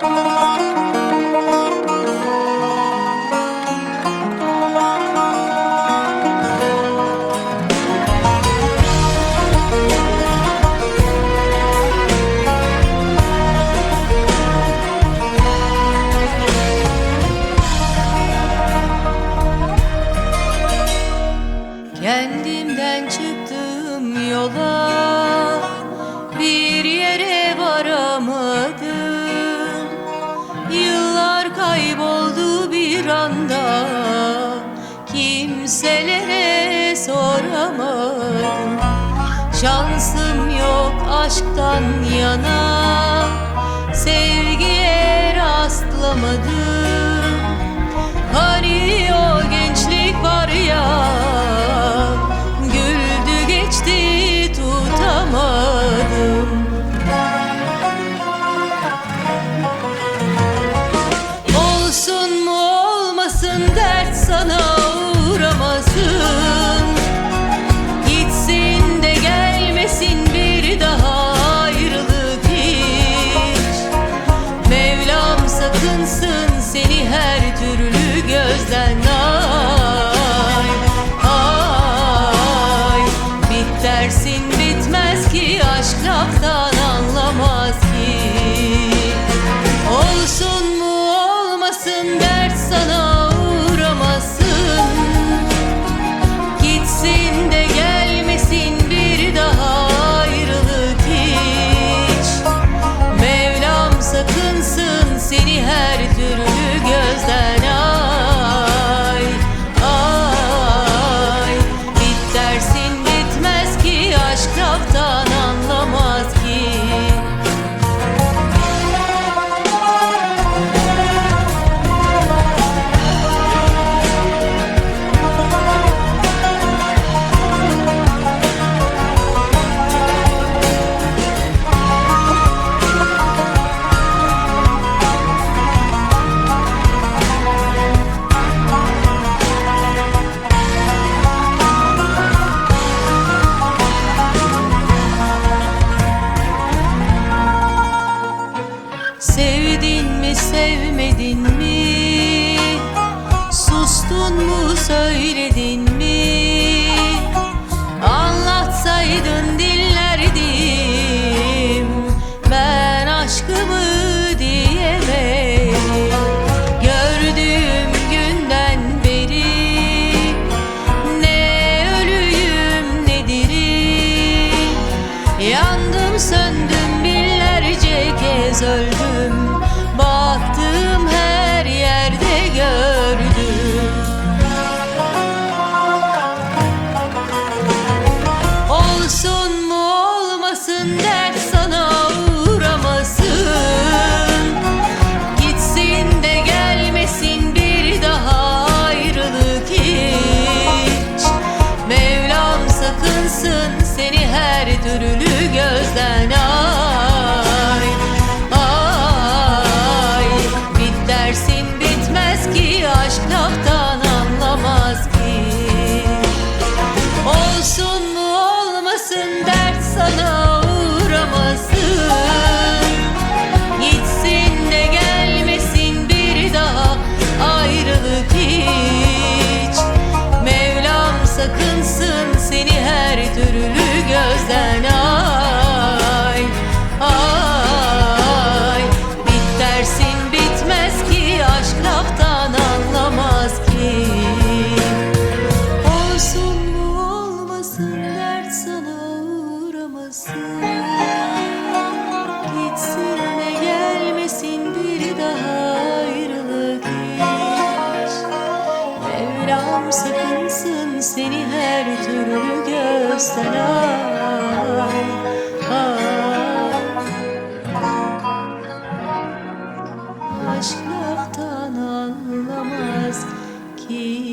you ekranda kimselere soramadım. Şansım yok aşktan yana. sevmedin mi? Sustun mu söyledin mi? Anlatsaydın dinlerdim Ben aşkımı diyemedim Gördüğüm günden beri Ne ölüyüm ne diri Yandım söndüm binlerce kez öldüm ayırsın seni her türlü gözden ah Uğramasın dert sana uğramasın Gitsin de gelmesin bir daha ayrılık hiç. Mevlam sakınsın seni her türlü gözden ay Aşk laftan anlamaz ki.